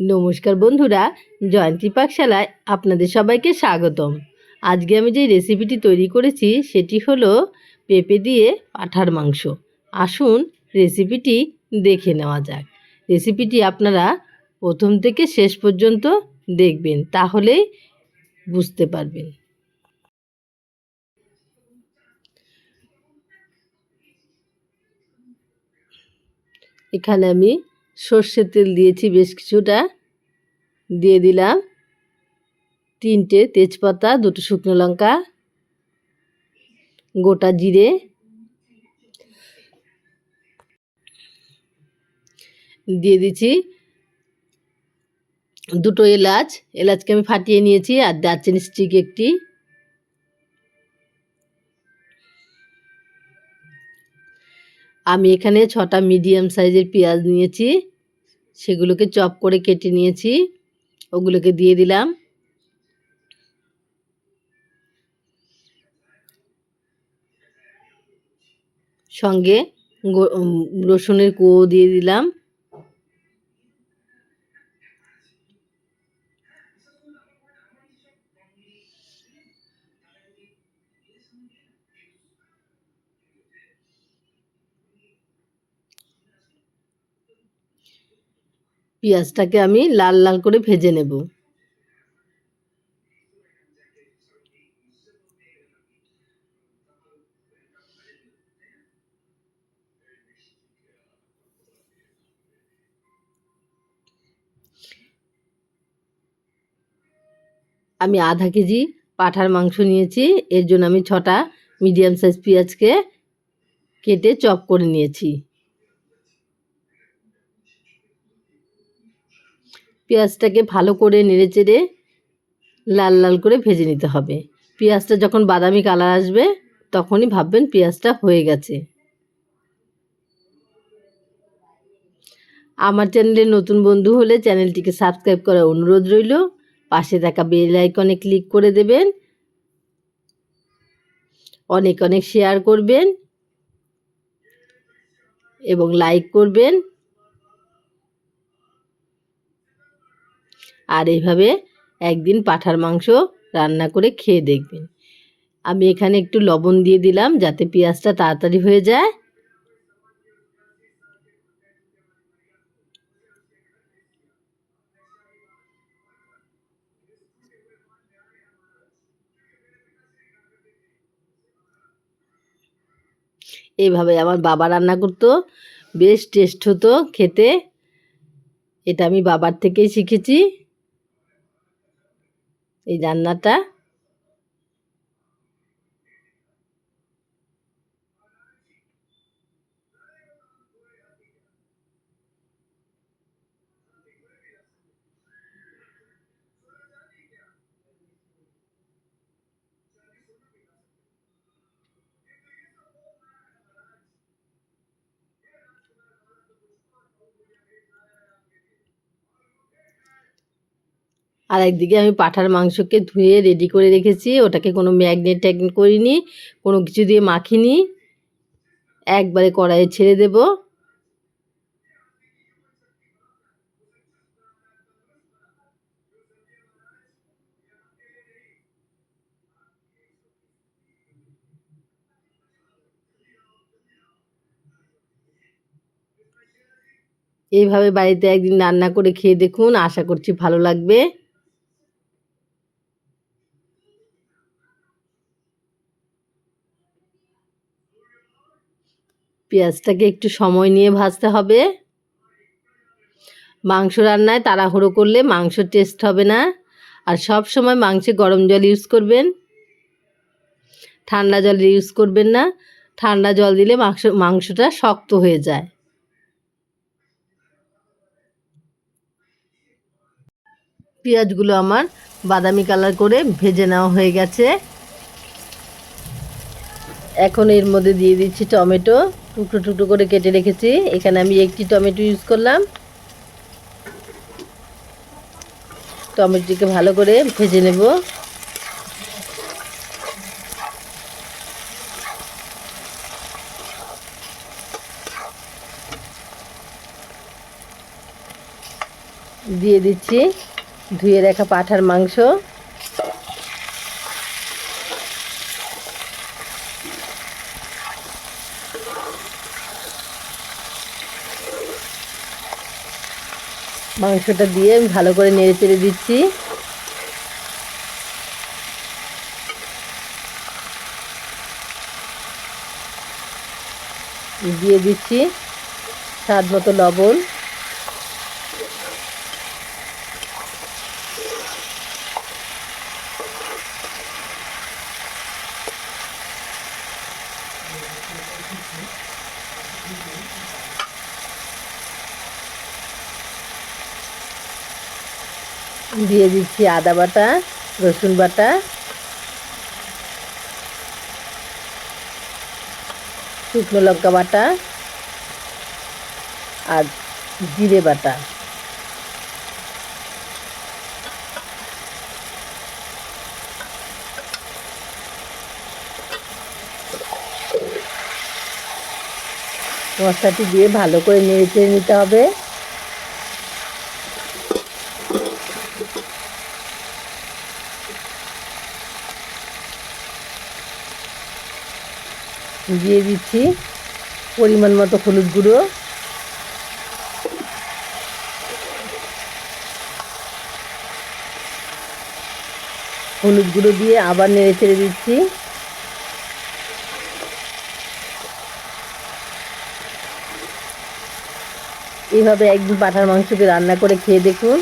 নমস্কার বন্ধুরা, জয়ন্তী পাকশালায় আপনাদের সবাইকে স্বাগতম। আজকে আমি যে রেসিপিটি তৈরি করেছি, সেটি হলো পেঁপে দিয়ে পাঁঠার মাংস। আসুন রেসিপিটি দেখে নেওয়া যাক। রেসিপিটি আপনারা প্রথম থেকে শেষ পর্যন্ত দেখবেন তাহলেই বুঝতে পারবেন। এখানে আমি সর্ষের তেল দিয়েছি, বেশ কিছুটা। দিয়ে দিলাম তিনটে তেজপাতা, দুটো শুকনো লঙ্কা, গোটা জিরে। দিয়ে দিচ্ছি দুটো এলাচ। এলাচকে আমি ফাটিয়ে নিয়েছি আর দারচিনি স্টিক একটি। আমি এখানে ছটা মিডিয়াম সাইজের পেঁয়াজ নিয়েছি। সেগুলোকে চপ করে কেটে নিয়েছি। ওগুলোকে দিয়ে দিলাম। সঙ্গে রসুনের কুয়ো দিয়ে দিলাম। পেঁয়াজটাকে আমি লাল লাল করে ভেজে নেব। আমি আধা কেজি পাঠার মাংস নিয়েছি, এর জন্য আমি ছটা মিডিয়াম সাইজ পেঁয়াজকে কেটে চপ করে নিয়েছি। পেঁয়াজটাকে ভালো করে নেড়ে চেড়ে লাল লাল করে ভেজে নিতে হবে। পেঁয়াজটা যখন বাদামি কালার আসবে, তখনই ভাববেন পেঁয়াজটা হয়ে গেছে। আমার চ্যানেলে নতুন বন্ধু হলে চ্যানেলটিকে সাবস্ক্রাইব করার অনুরোধ রইল। পাশে থাকা বেল আইকনে ক্লিক করে দেবেন। অনেক অনেক শেয়ার করবেন এবং লাইক করবেন। আর এইভাবে একদিন পাঠার মাংস রান্না করে খেয়ে দেখবেন। আমি এখানে একটু লবণ দিয়ে দিলাম যাতে পেঁয়াজটা তাড়াতাড়ি হয়ে যায়। এইভাবে আমার বাবা রান্না করতো, বেশ টেস্ট হতো খেতে। এটা আমি বাবার থেকেই শিখেছি। এই রান্নাটা আর একদিকে আমি পাঠার মাংসকে ধুয়ে রেডি করে রেখেছি, ওটাকে কোনো ম্যাগনেট ট্যাগনেট করিনি, কোনো কিছু দিয়ে মাখিনি। একবারে কড়াইয়ে ছেড়ে দেব। এইভাবে বাড়িতে একদিন রান্না করে খেয়ে দেখুন, আশা করছি ভালো লাগবে। পেঁয়াজটাকে একটু সময় নিয়ে ভাজতে হবে। মাংস রান্নায় তাড়াহুড়ো করলে মাংস টেস্ট হবে না। আর সব সময় মাংসে গরম জল ইউজ করবেন। ঠান্ডা জল ইউজ করবেন না। ঠান্ডা জল দিলে মাংস, মাংসটা শক্ত হয়ে যায়। পেঁয়াজগুলো আমার বাদামি কালার করে ভেজে নেওয়া হয়ে গেছে। এখন এর মধ্যে দিয়ে দিচ্ছি টমেটো। টুকরো টুকরো করে কেটে রেখেছি। এখানে আমি একটি টমেটো ইউজ করলাম। টমেটোটিকে ভালো করে ভেজে নেব। দিয়ে দিচ্ছি ধুয়ে রাখা পাঠার মাংস। মাংসটা দিয়ে আমি ভালো করে নেড়ে চেড়ে দিচ্ছি। দিয়ে দিচ্ছি স্বাদ মতো লবণ। দিয়ে দিচ্ছি আদা বাটা, রসুন বাটা। শুকনো লঙ্কা বাটা আর জিরে বাটা। মশলাটি দিয়ে ভালো করে নেড়ে নিতে হবে। দিয়ে দিচ্ছি। পরিমাণ মতো হলুদ গুঁড়ো। হলুদ গুঁড়ো দিয়ে আবার নেড়ে চেড়ে দিচ্ছি। এইভাবে একদিন পাঠার মাংসকে রান্না করে খেয়ে দেখুন।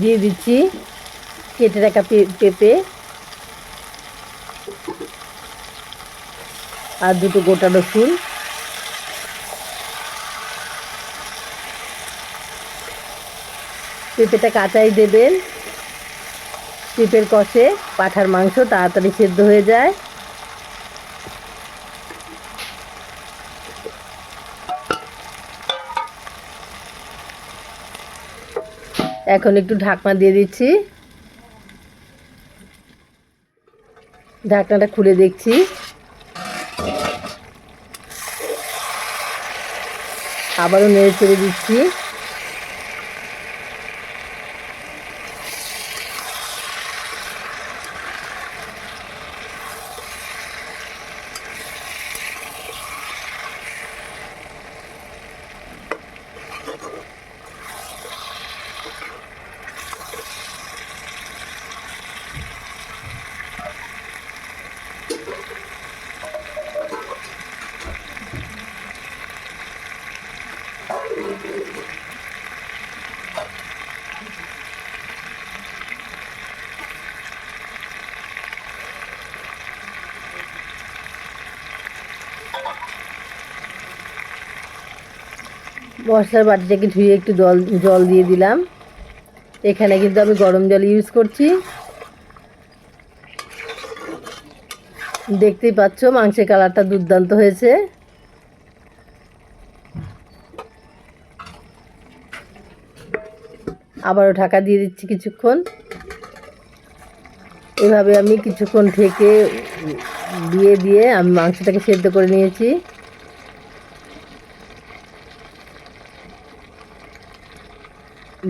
দিয়ে দিচ্ছি কেটে রাখা পেঁপে। আর দুটো গোটা রসুন। পেঁপেটা কাঁচাই দেবেন। পেঁপের কষে পাঠার মাংস তাড়াতাড়ি সেদ্ধ হয়ে যায়। এখন একটু ঢাকনা দিয়ে দিচ্ছি। ঢাকনাটা খুলে দেখছি। আবারও নেড়ে ছেড়ে দিচ্ছি। মশলার বাটিটাকে ধুয়ে একটু জল জল দিয়ে দিলাম। এখানে কিন্তু আমি গরম জল ইউজ করছি। দেখতেই পাচ্ছ, মাংসের কালারটা দুর্দান্ত হয়েছে। আবারও ঢাকা দিয়ে দিচ্ছি কিছুক্ষণ। এভাবে আমি কিছুক্ষণ থেকে দিয়ে দিয়ে আমি মাংসটাকে সেদ্ধ করে নিয়েছি।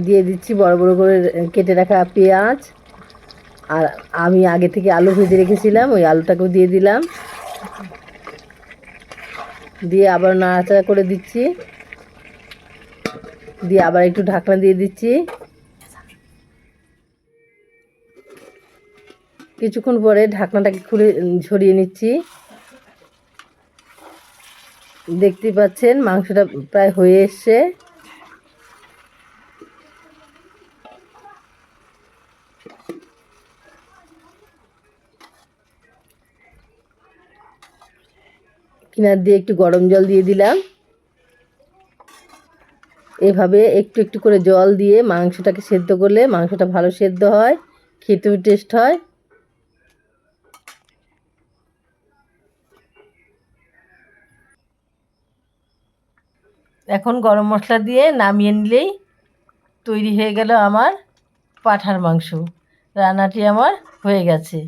দিয়ে দিচ্ছি বড় বড় করে কেটে রাখা পেঁয়াজ। আর আমি আগে থেকে আলু ভেজে রেখেছিলাম, ওই আলুটাকেও দিয়ে দিলাম। দিয়ে আবার নাড়াচাড়া করে দিচ্ছি। দিয়ে আবার একটু ঢাকনা দিয়ে দিচ্ছি। কিছুক্ষণ পরে ঢাকনাটাকে খুলে ঝরিয়ে নিচ্ছি। দেখতেই পাচ্ছেন মাংসটা প্রায় হয়ে এসছে। কিনার দিয়ে একটু গরম জল দিয়ে দিলাম। এভাবে একটু একটু করে জল দিয়ে মাংসটাকে সেদ্ধ করলে মাংসটা ভালো সেদ্ধ হয়, খেতেও টেস্ট হয়। এখন গরম মশলা দিয়ে নামিয়ে নিলেই তৈরি হয়ে গেল আমার পাঠার মাংস। রান্নাটি আমার হয়ে গেছে।